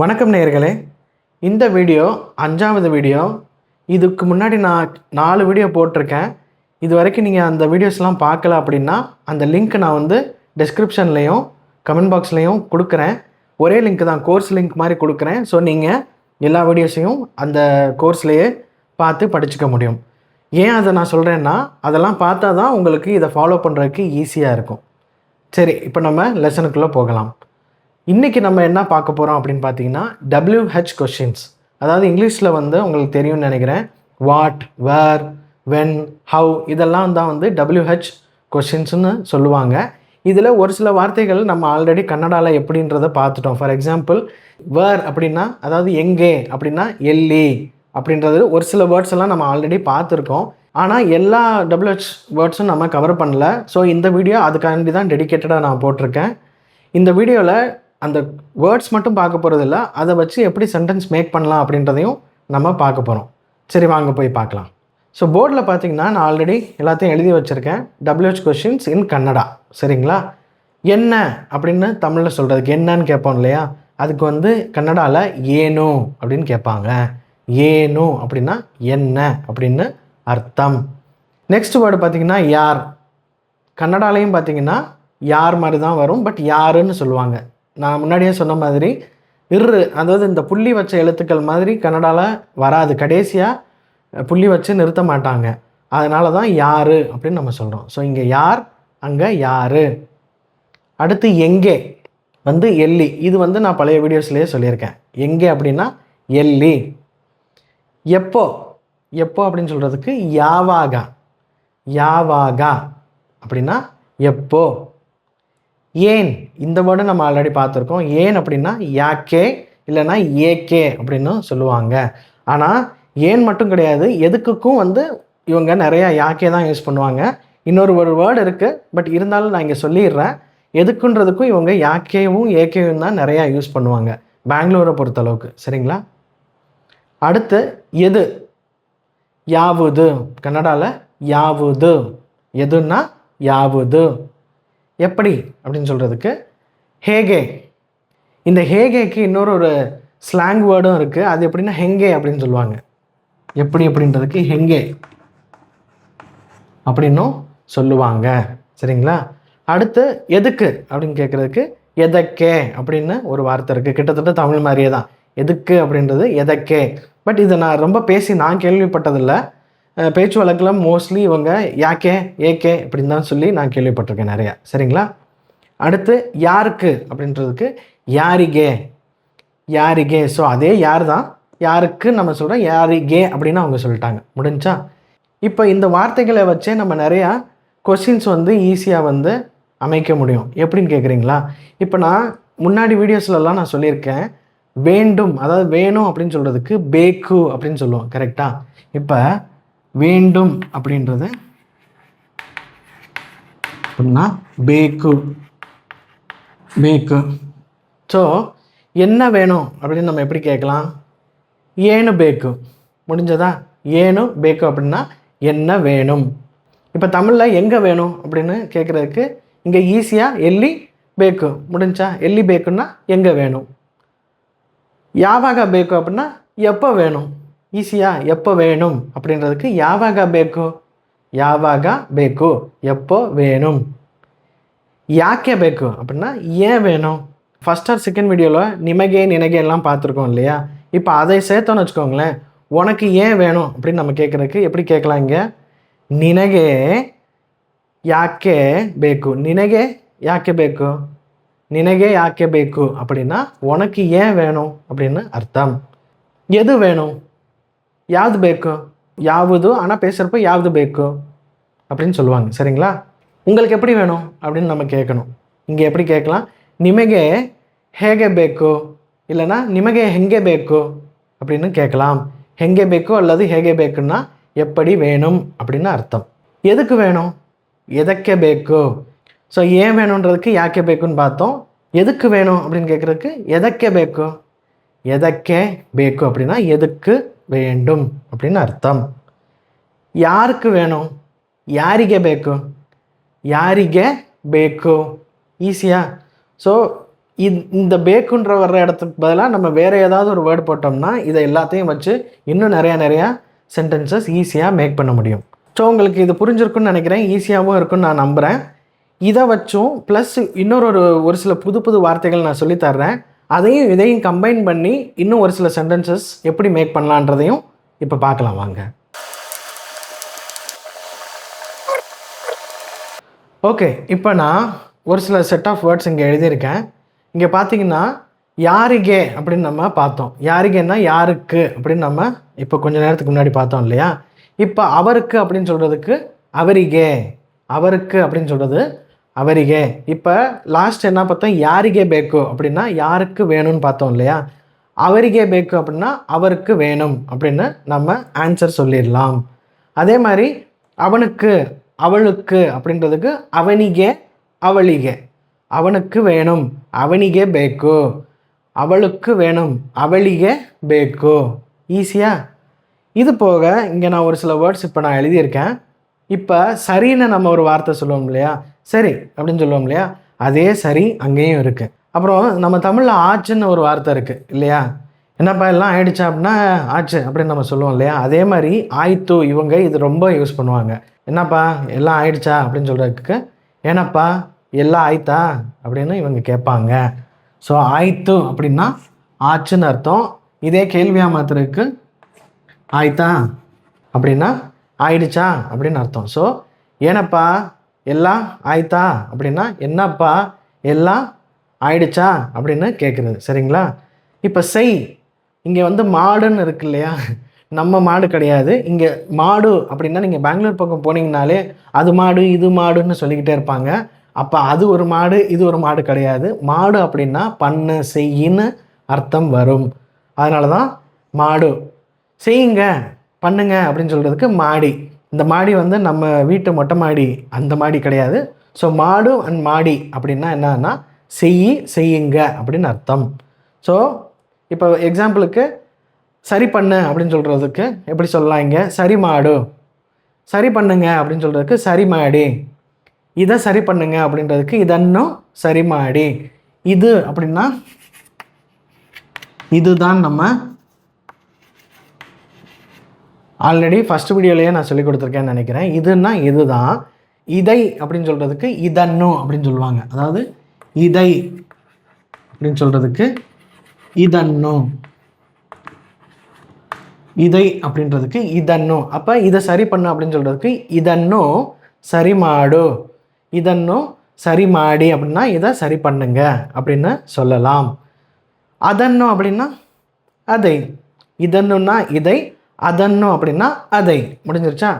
வணக்கம் நேயர்களே. இந்த வீடியோ அஞ்சாவது வீடியோ. இதுக்கு முன்னாடி நான் நாலு வீடியோ போட்டிருக்கேன். இது வரைக்கும் நீங்கள் அந்த வீடியோஸ்லாம் பார்க்கல அப்படின்னா அந்த லிங்க் நான் வந்து டிஸ்கிரிப்ஷன்லேயும் கமெண்ட் பாக்ஸ்லேயும் கொடுக்குறேன். ஒரே லிங்க் தான் கோர்ஸ் லிங்க் மாதிரி கொடுக்குறேன். ஸோ நீங்கள் எல்லா வீடியோஸையும் அந்த கோர்ஸ்லேயே பார்த்து படிச்சுக்க முடியும். ஏன் அதை நான் சொல்கிறேன்னா அதெல்லாம் பார்த்தா தான் உங்களுக்கு இதை ஃபாலோ பண்ணுறதுக்கு ஈஸியாக இருக்கும். சரி இப்போ நம்ம லெசனுக்குள்ளே போகலாம். இன்றைக்கி நம்ம என்ன பார்க்க போகிறோம் அப்படின்னு பார்த்தீங்கன்னா டபிள்யூஹெச் கொஷின்ஸ் அதாவது இங்கிலீஷில் வந்து உங்களுக்கு தெரியும்னு நினைக்கிறேன். வாட் வேர் வென் ஹவ் இதெல்லாம் தான் வந்து டபிள்யூஹெச் கொஷின்ஸ்னு சொல்லுவாங்க. இதில் ஒரு சில வார்த்தைகள் நம்ம ஆல்ரெடி கன்னடாவில் எப்படின்றத பார்த்துட்டோம். ஃபார் எக்ஸாம்பிள் வேர் அப்படின்னா அதாவது எங்கே அப்படின்னா எல்லி அப்படின்றது ஒரு சில வேர்ட்ஸ் எல்லாம் நம்ம ஆல்ரெடி பார்த்துருக்கோம். ஆனால் எல்லா டபிள்யூஹெச் வேர்ட்ஸும் நம்ம கவர் பண்ணல. ஸோ இந்த வீடியோ அதுக்காண்டி தான் டெடிக்கேட்டடாக நான் போட்டிருக்கேன். இந்த வீடியோவில் அந்த வேர்ட்ஸ் மட்டும் பார்க்க போகிறதில்ல அதை வச்சு எப்படி சென்டென்ஸ் மேக் பண்ணலாம் அப்படின்றதையும் நம்ம பார்க்க போகிறோம் சரி வாங்க போய் பார்க்கலாம். ஸோ போர்டில் பார்த்தீங்கன்னா நான் ஆல்ரெடி எல்லாத்தையும் எழுதி வச்சுருக்கேன். டபிள்யூஹெச் கொஷின்ஸ் இன் கன்னடா சரிங்களா? என்ன அப்படின்னு தமிழில் சொல்கிறதுக்கு என்னன்னு கேட்போம் இல்லையா? அதுக்கு வந்து கன்னடாவில் ஏனோ அப்படின்னு கேட்பாங்க. ஏனோ அப்படின்னா என்ன அப்படின்னு அர்த்தம். நெக்ஸ்ட் வேர்டு பார்த்தீங்கன்னா யார்? கன்னடாலையும் பார்த்தீங்கன்னா யார் மாதிரி தான் வரும் பட் யாருன்னு சொல்லுவாங்க. நான் முன்னாடியே சொன்ன மாதிரி இரு அதாவது இந்த புள்ளி வச்ச எழுத்துக்கள் மாதிரி கன்னடாவில் வராது. கடைசியாக புள்ளி வச்சு நிறுத்த மாட்டாங்க. அதனால தான் யார் அப்படின்னு நம்ம சொல்கிறோம் ஸோ இங்கே யார் அங்கே யார்? அடுத்து எங்கே? வந்து எல்லி இது வந்து நான் பழைய வீடியோஸ்லேயே சொல்லியிருக்கேன். எங்கே அப்படின்னா எல்லி எப்போ? எப்போ அப்படின்னு சொல்கிறதுக்கு யாவாகா. யாவாகா அப்படின்னா எப்போ? ஏன்? இந்த வேர்டை நம்ம ஆல்ரெடி பார்த்துருக்கோம். ஏன் அப்படின்னா யாக்கே இல்லைன்னா ஏகே அப்படின்னு சொல்லுவாங்க. ஆனால் ஏன் மட்டும் கிடையாது. எதுக்குக்கும் வந்து இவங்க நிறையா யாக்கே தான் யூஸ் பண்ணுவாங்க. இன்னொரு ஒரு வேர்டு இருக்குது பட் இருந்தாலும் நான் இங்கே சொல்லிடுறேன். எதுக்குன்றதுக்கும் இவங்க யாக்கேவும் ஏகேவும் தான் நிறையா யூஸ் பண்ணுவாங்க. பெங்களூரை பொறுத்தளவுக்கு. சரிங்களா? அடுத்து எது? யாவுது. கன்னடாவில் யாவுது. எதுன்னா யாவுது. எப்படி அப்படின்னு சொல்கிறதுக்கு ஹேகே. இந்த ஹேகேக்கு இன்னொரு ஒரு ஸ்லாங் வேர்டும் இருக்குது அது எப்படின்னா ஹெங்கே அப்படின்னு சொல்லுவாங்க. எப்படி அப்படின்றதுக்கு ஹெங்கே அப்படின்னும் சொல்லுவாங்க. சரிங்களா? அடுத்து எதுக்கு அப்படின்னு கேட்குறதுக்கு எதக்கே அப்படின்னு ஒரு வார்த்தை இருக்குது கிட்டத்தட்ட தமிழ் மாதிரியே தான். எதுக்கு அப்படின்றது எதக்கே. பட் இதை நான் ரொம்ப பேசி நான் கேள்விப்பட்டதில்லை. பேச்சு வழக்கில் மோஸ்ட்லி இவங்க யாக்கே ஏகே அப்படின்னு தான் சொல்லி நான் கேள்விப்பட்டிருக்கேன் நிறையா. சரிங்களா? அடுத்து யாருக்கு அப்படின்றதுக்கு யாரிகே. யாரிகே. ஸோ அதே யார் தான் யாருக்கு நம்ம சொல்கிறோம் யாரிகே அப்படின்னு அவங்க சொல்லிட்டாங்க. முடிஞ்சா? இப்போ இந்த வார்த்தைகளை வச்சே நம்ம நிறையா கொஸ்டின்ஸ் வந்து ஈஸியாக வந்து அமைக்க முடியும். எப்படின்னு கேட்குறீங்களா இப்போ நான் முன்னாடி வீடியோஸ்லலாம் நான் சொல்லியிருக்கேன். வேண்டும் அதாவது வேணும் அப்படின்னு சொல்கிறதுக்கு பேக்கு அப்படின்னு சொல்லுவோம். கரெக்டாக இப்போ வேண்டும் அப்படின்றது அப்படின்னா பேக்கு. பேக்கு. ஸோ என்ன வேணும் அப்படின்னு நம்ம எப்படி கேட்கலாம்? ஏனு பேக்கு. முடிஞ்சதா? ஏனு பேக்கு அப்படின்னா என்ன வேணும்? இப்போ தமிழில் எங்கே வேணும் அப்படின்னு கேட்குறதுக்கு இங்கே ஈஸியாக எல்லி பேக்கு. முடிஞ்சா எல்லி பேக்குன்னா எங்கே வேணும்? யாவாக பேக்கு அப்படின்னா எப்போ வேணும்? ஈஸியாக எப்போ வேணும் அப்படின்றதுக்கு யாவாக பேக்கு ಯಾವಾಗ ಬೇಕು எப்போ வேணும் யாக்கே ಬೇಕು அப்படின்னா ஏன் வேணும் ஃபஸ்ட் ஆர் செகண்ட் வீடியோவில் நிமகே நினகே எல்லாம் பார்த்துருக்கோம் இல்லையா இப்போ அதை சேர்த்தோன்னு வச்சுக்கோங்களேன் உனக்கு ஏன் வேணும் அப்படின்னு நம்ம கேட்குறதுக்கு எப்படி கேட்கலாம் இங்கே ನಿನಗೆ ಯಾಕೆ ಬೇಕು ನಿನಗೆ ಯಾಕೆ ಬೇಕು ನಿನಗೆ ಯಾಕೆ ಬೇಕು அப்படின்னா உனக்கு ஏன் வேணும் அப்படின்னு அர்த்தம் எது வேணும் ಯಾವ್ದು ಬೇಕು யாவது ஆனால் பேசுகிறப்ப ಯಾವುದು ಬೇಕು அப்படின்னு சொல்லுவாங்க சரிங்களா? உங்களுக்கு எப்படி வேணும் அப்படின்னு நம்ம கேட்கணும். இங்கே எப்படி கேட்கலாம்? நிಮಗೆ ಹೇಗೆ ಬೇಕು இல்லைனா நிಮಗೆ ಹೆಂಗೆ பேக்கு அப்படின்னு கேட்கலாம். ಹೆಂಗೆ ಬೇಕು அல்லது ಹೇಗೆ பேக்குன்னா எப்படி வேணும் அப்படின்னு அர்த்தம். எதுக்கு வேணும்? எதக்கே பேக்கு ஸோ ஏன் வேணுன்றதுக்கு யாக்கே பேக்குன்னு பார்த்தோம். எதுக்கு வேணும் அப்படின்னு கேட்குறதுக்கு எதக்கே பேக்கு எதக்கே பேக்கு அப்படின்னா எதுக்கு வேண்டும் அப்படின்னு அர்த்தம் ಯಾರಿಗೆ வேணும் ಯಾರಿಗೆ ಬೇಕು ಯಾರಿಗೆ ಬೇಕು ಈಸಿಯಾ ಸೊ இந் இந்த பேக்குன்ற வர்ற இடத்துக்கு பதிலாக நம்ம வேறு ஏதாவது ஒரு வேர்டு போட்டோம்னா இதை எல்லாத்தையும் வச்சு இன்னும் நிறையா நிறையா சென்டென்சஸ் ஈஸியாக மேக் பண்ண முடியும் ஸோ உங்களுக்கு இது புரிஞ்சிருக்குன்னு நினைக்கிறேன் ஈஸியாகவும் இருக்குன்னு நான் நம்புகிறேன் இதை வச்சும் ப்ளஸ் இன்னொரு ஒரு ஒரு சில புது புது வார்த்தைகள் நான் சொல்லித் தர்றேன் அதையும் இதையும் கம்பைன் பண்ணி இன்னும் ஒரு சில சென்டென்சஸ் எப்படி மேக் பண்ணலான்றதையும் இப்போ பார்க்கலாம் வாங்க. ஓகே இப்போ நான் ஒரு சில செட் ஆஃப் வேர்ட்ஸ் இங்கே எழுதியிருக்கேன். இங்கே பார்த்தீங்கன்னா யாருகே அப்படின்னு நம்ம பார்த்தோம். யாருகேன்னா யாருக்கு அப்படின்னு நம்ம இப்போ கொஞ்ச நேரத்துக்கு முன்னாடி பார்த்தோம் இல்லையா? இப்போ அவருக்கு அப்படின்னு சொல்கிறதுக்கு அவரிகே அவருக்கு அப்படின்னு சொல்கிறது அவரிகே. இப்போ லாஸ்ட் என்ன பார்த்தோம்? யாரிகே பேக்கு அப்படின்னா யாருக்கு வேணும்னு பார்த்தோம் இல்லையா? அவரிகே பேக்கு அப்படின்னா அவருக்கு வேணும் அப்படின்னு நம்ம ஆன்சர் சொல்லிடலாம். அதே மாதிரி அவனுக்கு அவளுக்கு அப்படின்றதுக்கு அவனிகே அவளிகே. அவனுக்கு வேணும் அவனிகே பேக்கு. அவளுக்கு வேணும் அவளிகே பேக்கு. ஈஸியா இது போக இங்கே நான் ஒரு சில வேர்ட்ஸ் இப்போ நான் எழுதியிருக்கேன். இப்போ சரின்னு நம்ம ஒரு வார்த்தை சொல்லுவோம் இல்லையா? சரி அப்படின்னு சொல்லுவோம் இல்லையா? அதே சரி அங்கேயும் இருக்குது அப்புறம் நம்ம தமிழில் ஆச்சுன்னு ஒரு வார்த்தை இருக்குது இல்லையா? என்னப்பா எல்லாம் ஆயிடுச்சா அப்படின்னா ஆச்சு அப்படின்னு நம்ம சொல்லுவோம் இல்லையா? அதே மாதிரி ஆயித்து இவங்க இது ரொம்ப யூஸ் பண்ணுவாங்க. என்னப்பா எல்லாம் ஆயிடுச்சா அப்படின்னு சொல்கிறதுக்கு ஏனப்பா எல்லாம் ஆயித்தா? அப்படின்னு இவங்க கேட்பாங்க. ஸோ ஆயித்து அப்படின்னா ஆச்சுன்னு அர்த்தம். இதே கேள்வியாக மாத்திரக்கு ஆயித்தா? அப்படின்னா ஆயிடுச்சா? அப்படின்னு அர்த்தம். ஸோ ஏனப்பா? எல்லாம் ஆயிட்டா அப்படின்னா என்னப்பா? எல்லாம் ஆயிடுச்சா? அப்படின்னு கேட்குறது சரிங்களா? இப்போ செய். இங்கே வந்து மாடுன்னு இருக்கு இல்லையா? நம்ம மாடு கிடையாது. இங்கே மாடு அப்படின்னா நீங்கள் பெங்களூர் பக்கம் போனீங்கனாலே அது மாடு இது மாடுன்னு சொல்லிக்கிட்டே இருப்பாங்க. அப்போ அது ஒரு மாடு இது ஒரு மாடு கிடையாது. மாடு அப்படின்னா பண்ணு செய்யின்னு அர்த்தம் வரும். அதனால தான் மாடு. செய்யுங்க. பண்ணுங்க அப்படின்னு சொல்கிறதுக்கு மாடி. இந்த மாடி வந்து நம்ம வீட்டு மொட்டை மாடி அந்த மாடி கிடையாது. ஸோ மாடு அண்ட் மாடி அப்படின்னா என்னன்னா செய் செய்யுங்க அப்படின்னு அர்த்தம். ஸோ இப்போ எக்ஸாம்பிளுக்கு சரி பண்ணு அப்படின்னு சொல்கிறதுக்கு எப்படி சொல்லலாம் இங்கே? சரி மாடு. சரி பண்ணுங்க அப்படின்னு சொல்கிறதுக்கு சரி மாடி. இதை சரி பண்ணுங்க அப்படின்றதுக்கு இதன்னும் சரி மாடி. இது அப்படின்னா இதுதான் நம்ம ஆல்ரெடி ஃபஸ்ட் வீடியோலேயே நான் சொல்லி கொடுத்துருக்கேன்னு நினைக்கிறேன். இதுன்னா இதுதான். இதை அப்படின்னு சொல்கிறதுக்கு இதன்னு அப்படின்னு சொல்லுவாங்க. அதாவது இதை அப்படின்னு சொல்கிறதுக்கு இதன்னு. இதை அப்படின்றதுக்கு இதன்னு. அப்போ இதை சரி பண்ணு அப்படின்னு சொல்கிறதுக்கு இதன்னு சரி மாடு இதன்னு சரி மாடி அப்படின்னா இதை சரி பண்ணுங்க அப்படின்னு சொல்லலாம். அதன்னு அப்படின்னா அதை. இதன்னுன்னா இதை அதன்னும் அப்படின்னா அதை. முடிஞ்சிருச்சா?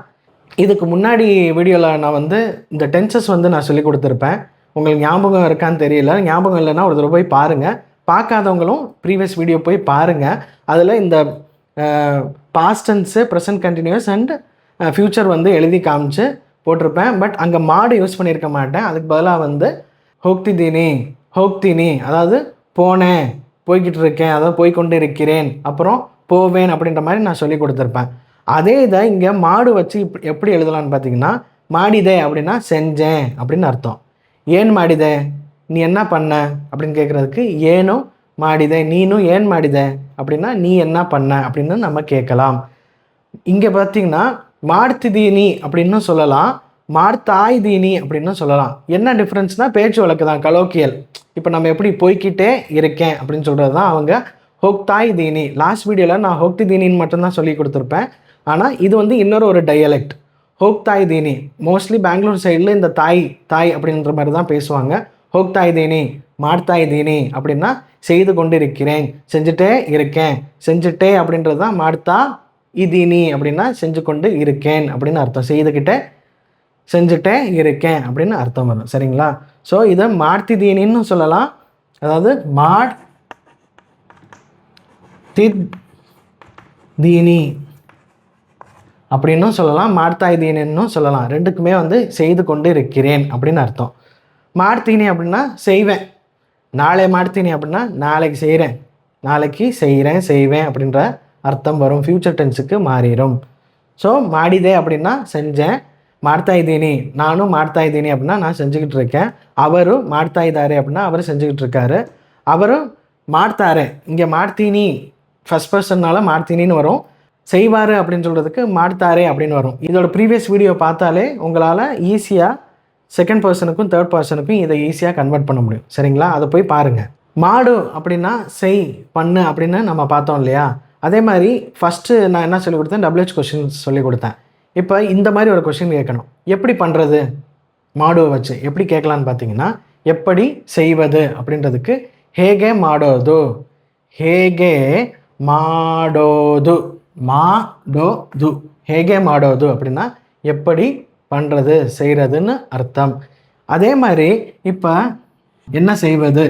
இதுக்கு முன்னாடி வீடியோவில் நான் வந்து இந்த டென்சஸ் வந்து நான் சொல்லி கொடுத்துருப்பேன். உங்களுக்கு ஞாபகம் இருக்கான்னு தெரியல. ஞாபகம் இல்லைன்னா ஒரு தடவை போய் பாருங்கள் பார்க்காதவங்களும் ப்ரீவியஸ் வீடியோ போய் பாருங்கள் அதில் இந்த past tense present continuous and future வந்து எழுதி காமிச்சு போட்டிருப்பேன். பட் அங்கே மாடு யூஸ் பண்ணியிருக்க மாட்டேன். அதுக்கு பதிலாக வந்து ஹோக்தி தீனி ஹோக்தினி அதாவது போனேன் போய்கிட்டு இருக்கேன் அதாவது போய்கொண்டு இருக்கிறேன் அப்புறம் போவேன் அப்படின்ற மாதிரி நான் சொல்லி கொடுத்துருப்பேன். அதே இதை இங்கே மாடு வச்சு இப் எப்படி எழுதலாம்னு பார்த்தீங்கன்னா மாடிதே அப்படின்னா செஞ்சேன் அப்படின்னு அர்த்தம். ஏன் மாடிதே? நீ என்ன பண்ண? அப்படின்னு கேட்குறதுக்கு ஏனும் மாடிதே நீனும் ஏன் மாடிதே? அப்படின்னா நீ என்ன பண்ண? அப்படின்னு நம்ம கேட்கலாம். இங்கே பார்த்தீங்கன்னா மாடுத்திதீனி அப்படின்னு சொல்லலாம். மார்த்தாய் தீனி அப்படின்னு சொல்லலாம். என்ன டிஃப்ரென்ஸ்னால் பேச்சு வழக்கு தான் கலோக்கியல் இப்போ நம்ம எப்படி போய்க்கிட்டே இருக்கேன் அப்படின்னு சொல்கிறது தான் அவங்க ஹோக்தாய் தீனி. லாஸ்ட் வீடியோவில் நான் ஹோக்தி தீனின்னு மட்டும்தான் சொல்லி கொடுத்துருப்பேன். ஆனால் இது வந்து இன்னொரு ஒரு டயலெக்ட் ஹோக்தாய் தீனி. மோஸ்ட்லி பெங்களூர் சைடில் இந்த தாய் தாய் அப்படின்ற மாதிரி தான் பேசுவாங்க. ஹோக்தாய் தீனி மாட்தாய் தீனி அப்படின்னா செய்து கொண்டு இருக்கிறேன் செஞ்சுட்டே இருக்கேன் செஞ்சுட்டே அப்படின்றது தான் மார்த்தா இதீனி அப்படின்னா செஞ்சு கொண்டு இருக்கேன் அப்படின்னு அர்த்தம். செய்துக்கிட்டே செஞ்சுட்டே இருக்கேன் அப்படின்னு அர்த்தம் வரும் சரிங்களா? ஸோ இதை மார்த்தி தீனின்னு சொல்லலாம். அதாவது மாட் தித் தீனி அப்படின்னும் சொல்லலாம் மார்த்தாய் தீனின்னும் சொல்லலாம். ரெண்டுக்குமே வந்து செய்து கொண்டு இருக்கிறேன் அப்படின்னு அர்த்தம். மார்த்தீனி அப்படின்னா செய்வேன். நாளை மார்த்தீனி அப்படின்னா நாளைக்கு செய்கிறேன் நாளைக்கு செய்கிறேன் செய்வேன் அப்படின்ற அர்த்தம் வரும். ஃப்யூச்சர் டென்ஸுக்கு மாறிடும். ஸோ மாடிதே அப்படின்னா செஞ்சேன். மார்த்தாய் தீனி நானும் மார்த்தாய் தீனி அப்படின்னா நான் செஞ்சுக்கிட்டு இருக்கேன். அவரும் மார்த்தாய்தாரு அப்படின்னா அவர் செஞ்சுக்கிட்டு இருக்காரு. அவரும் மார்த்தாரு. இங்கே மார்த்தீனி ஃபஸ்ட் பர்சன்னால மார்த்தினின்னு வரும். செய்வார் அப்படின்னு சொல்கிறதுக்கு மார்த்தாரே அப்படின்னு வரும். இதோட ப்ரீவியஸ் வீடியோ பார்த்தாலே உங்களால் ஈஸியாக செகண்ட் பர்சனுக்கும் தேர்ட் பர்சனுக்கும் இதை ஈஸியாக கன்வெர்ட் பண்ண முடியும். சரிங்களா? அதை போய் பாருங்கள் மாடு அப்படின்னா செய் பண்ணு அப்படின்னு நம்ம பார்த்தோம் இல்லையா? அதே மாதிரி ஃபஸ்ட்டு நான் என்ன சொல்லி கொடுத்தேன்? டபுள்ஹெச் கொஷின் சொல்லிக் கொடுத்தேன். இப்போ இந்த மாதிரி ஒரு கொஷின் கேட்கணும். எப்படி பண்ணுறது மாடுவை வச்சு எப்படி கேட்கலான்னு பார்த்தீங்கன்னா எப்படி செய்வது அப்படின்றதுக்கு ஹேகே மாடோதோ. ஹேகே ಮಾಡೋದು ಮಾಡೋದು ಹೇಗೆ ಮಾಡೋದು அப்படின்னா எப்படி பண்ணுறது செய்கிறதுன்னு அர்த்தம் அதே மாதிரி இப்போ என்ன செய்வது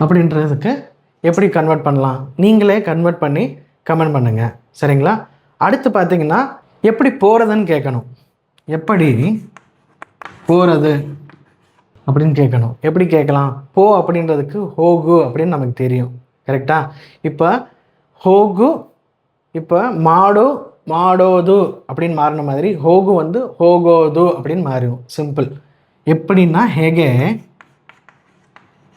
அப்படின்றதுக்கு எப்படி கன்வெர்ட் பண்ணலாம் நீங்களே கன்வெர்ட் பண்ணி கமெண்ட் பண்ணுங்கள் சரிங்களா அடுத்து பார்த்தீங்கன்னா எப்படி போகிறதுன்னு கேட்கணும் எப்படி போகிறது அப்படின்னு கேட்கணும் எப்படி கேட்கலாம் போ அப்படின்றதுக்கு ஹோகு அப்படின்னு நமக்கு தெரியும் கரெக்டாக இப்போ ஹோகு இப்போ மாடு மாடோது அப்படின்னு மாறின மாதிரி ஹோகு வந்து ஹோகோது அப்படின்னு மாறிடும் சிம்பிள் எப்படின்னா ஹேகே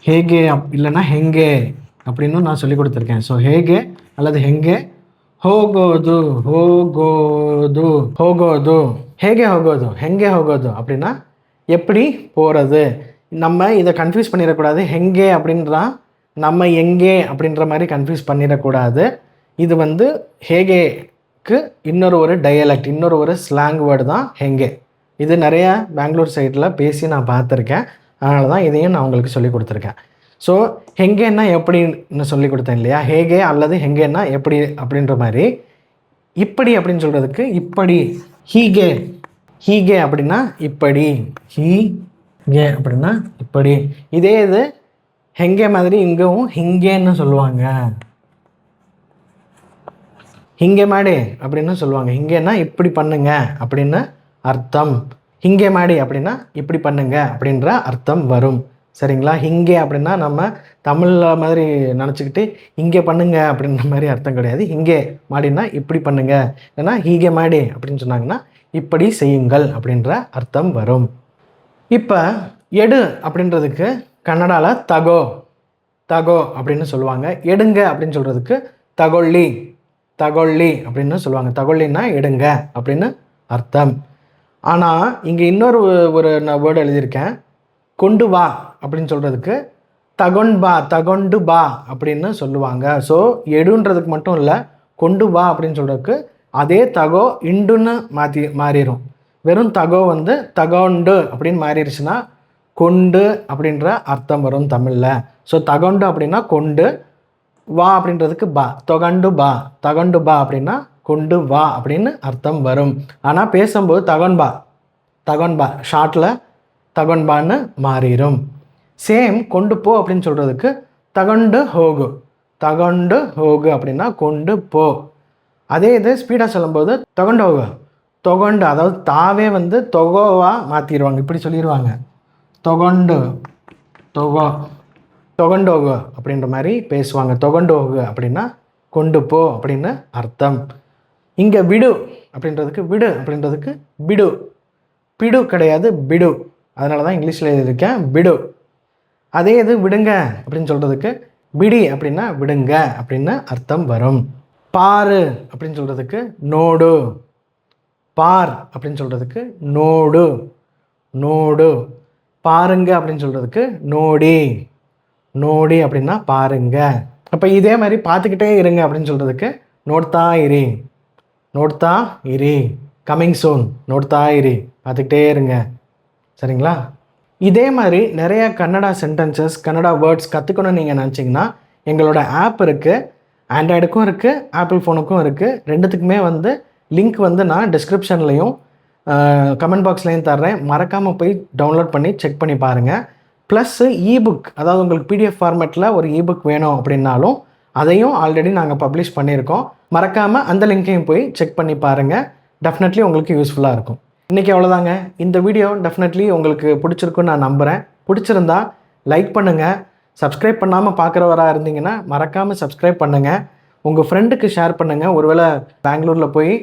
ಹೇಗೆ ಅಪ್ இல்லைன்னா ಹೆಂಗೆ அப்படின்னு நான் சொல்லி கொடுத்துருக்கேன் ஸோ ಹೇಗೆ அல்லது ಹೆಂಗೆ ಹೋಗೋದು ಹೋಗೋದು ಹೋಗೋದು ಹೇಗೆ ಹೋಗೋದು ಹೆಂಗೆ ಹೋಗೋದು அப்படின்னா எப்படி போகிறது நம்ம இதை கன்ஃபியூஸ் பண்ணிடக்கூடாது. எங்கே அப்படின்றா? நம்ம எங்கே அப்படின்ற மாதிரி கன்ஃபியூஸ் பண்ணிடக்கூடாது. இது வந்து ஹேகேக்கு இன்னொரு ஒரு டயலக்ட் இன்னொரு ஒரு ஸ்லாங் வேர்டு தான் ஹெங்கே. இது நிறையா பெங்களூர் சைடில் பேசி நான் பார்த்துருக்கேன். அதனால தான் இதையும் நான் உங்களுக்கு சொல்லி கொடுத்துருக்கேன். ஸோ ஹெங்கேன்னா எப்படின்னு சொல்லி கொடுத்தேன் இல்லையா? ஹேகே அல்லது ஹெங்கேன்னா எப்படி அப்படின்ற மாதிரி. இப்படி அப்படின்னு சொல்கிறதுக்கு இப்படி ஹீகே ஹீகே அப்படின்னா இப்படி. ஹீகே அப்படின்னா இப்படி. இதே இது ஹெங்கே மாதிரி இங்கவும் ஹிங்கேன்னு சொல்லுவாங்க. ஹிங்கே மாடி அப்படின்னு சொல்லுவாங்க. ஹிங்கேன்னா இப்படி பண்ணுங்க அப்படின்னு அர்த்தம். ஹிங்கே மாடி அப்படின்னா இப்படி பண்ணுங்க அப்படின்ற அர்த்தம் வரும். சரிங்களா? ஹிங்கே அப்படின்னா நம்ம தமிழில் மாதிரி நினச்சிக்கிட்டு இங்கே பண்ணுங்க அப்படின்ற மாதிரி அர்த்தம் கிடையாது. ஹிங்கே மாடின்னா இப்படி பண்ணுங்க. ஏன்னா ஹீகே மாடி அப்படின்னு சொன்னாங்கன்னா இப்படி செய்யுங்கள் அப்படின்ற அர்த்தம் வரும். இப்போ எடு அப்படின்றதுக்கு கன்னடாவில் தகோ தகோ அப்படின்னு சொல்லுவாங்க. எடுங்க அப்படின்னு சொல்கிறதுக்கு தகொள்ளி தகொள்ளி அப்படின்னு சொல்லுவாங்க. தகொள்ளின்னா எடுங்க அப்படின்னு அர்த்தம். ஆனால் இங்கே இன்னொரு ஒரு நான் வேர்டு எழுதியிருக்கேன். கொண்டு வா அப்படின்னு சொல்கிறதுக்கு தகொன் பா தகொண்டு பா அப்படின்னு சொல்லுவாங்க. ஸோ எடுன்றதுக்கு மட்டும் இல்லை கொண்டு வா அப்படின்னு சொல்கிறதுக்கு அதே தகோ இண்டுன்னு மாற்றி மாறிடும் வெறும் தகோ வந்து தகோண்டு அப்படின்னு மாறிடுச்சுன்னா கொண்டு அப்படின்ற அர்த்தம் வரும் தமிழில். ஸோ தகொண்டு அப்படின்னா கொண்டு வா அப்படின்றதுக்கு பா தொகண்டு பா தகண்டு பா அப்படின்னா கொண்டு வா அப்படின்னு அர்த்தம் வரும். ஆனால் பேசும்போது தகன்பா தகன்பா ஷார்ட்டில் தகன்பான்னு மாறிடும் சேம் கொண்டு போ அப்படின்னு சொல்கிறதுக்கு தகண்டு ஹோகு தகண்டு ஹோகு அப்படின்னா கொண்டு போ. அதே இது ஸ்பீடாக சொல்லும்போது தொகண்டோக. தொகண்டு அதாவது தாவே வந்து தொகோவாக மாற்றிடுவாங்க இப்படி சொல்லிடுவாங்க தொகண்டு தொகோ தொகண்டோகு அப்படின்ற மாதிரி பேசுவாங்க. தொகண்டோகு அப்படின்னா கொண்டு போ அப்படின்னு அர்த்தம். இங்கே விடு அப்படின்றதுக்கு விடு அப்படின்றதுக்கு பிடு. பிடு கிடையாது பிடு. அதனால தான் இங்கிலீஷில் எழுதியிருக்கேன் பிடு. அதே இது விடுங்க அப்படின்னு சொல்கிறதுக்கு பிடி அப்படின்னா விடுங்க அப்படின்னு அர்த்தம் வரும். பாரு அப்படின்னு சொல்கிறதுக்கு நோடு. பார் அப்படின்னு சொல்கிறதுக்கு நோடு. நோடு. பாருங்க அப்படின்னு சொல்கிறதுக்கு நோடி. நோடி அப்படின்னா பாருங்க. அப்போ இதே மாதிரி பார்த்துக்கிட்டே இருங்க அப்படின்னு சொல்கிறதுக்கு நோட்தா இரி. நோட்தா இரி. Coming zone நோட்தா இரி. பார்த்துக்கிட்டே இருங்க. சரிங்களா? இதே மாதிரி நிறைய கன்னடா சென்டென்சஸ் கன்னடா வேர்ட்ஸ் கற்றுக்கணும்னு நீங்கள் நினச்சிங்கன்னா எங்களோட ஆப் இருக்குது ஆண்ட்ராய்டுக்கும் இருக்குது ஆப்பிள் ஃபோனுக்கும் இருக்குது ரெண்டுத்துக்குமே வந்து லிங்க் வந்து நான் டிஸ்கிரிப்ஷன்லேயும் கமெண்ட் பாக்ஸ்லேயும் தர்றேன். மறக்காமல் போய் டவுன்லோட் பண்ணி செக் பண்ணி பாருங்கள் ப்ளஸ்ஸு இபுக் அதாவது உங்களுக்கு பிடிஎஃப் ஃபார்மேட்டில் ஒரு இபுக் வேணும் அப்படின்னாலும் அதையும் ஆல்ரெடி நாங்கள் பப்ளிஷ் பண்ணியிருக்கோம். மறக்காமல் அந்த லிங்க்கையும் போய் செக் பண்ணி பாருங்கள் டெஃபினெட்லி உங்களுக்கு யூஸ்ஃபுல்லாக இருக்கும். இன்றைக்கி அவ்வளோதாங்க இந்த வீடியோ டெஃபினெட்லி உங்களுக்கு பிடிச்சிருக்குன்னு நான் நம்புகிறேன் பிடிச்சிருந்தா லைக் பண்ணுங்கள் சப்ஸ்கிரைப் பண்ணாமல் பார்க்குறவராக இருந்தீங்கன்னா மறக்காமல் சப்ஸ்கிரைப் பண்ணுங்கள் உங்கள் ஃப்ரெண்டுக்கு ஷேர் பண்ணுங்கள் ஒருவேளை பெங்களூரில் போய்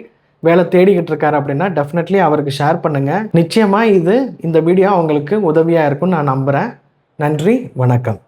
வேலை தேடிக்கிட்டு இருக்காரு அப்படின்னா டெஃபினெட்லி அவருக்கு ஷேர் பண்ணுங்கள் நிச்சயமாக இது இந்த வீடியோ அவங்களுக்கு உதவியாக இருக்கும்னு நான் நம்புகிறேன் நன்றி வணக்கம்.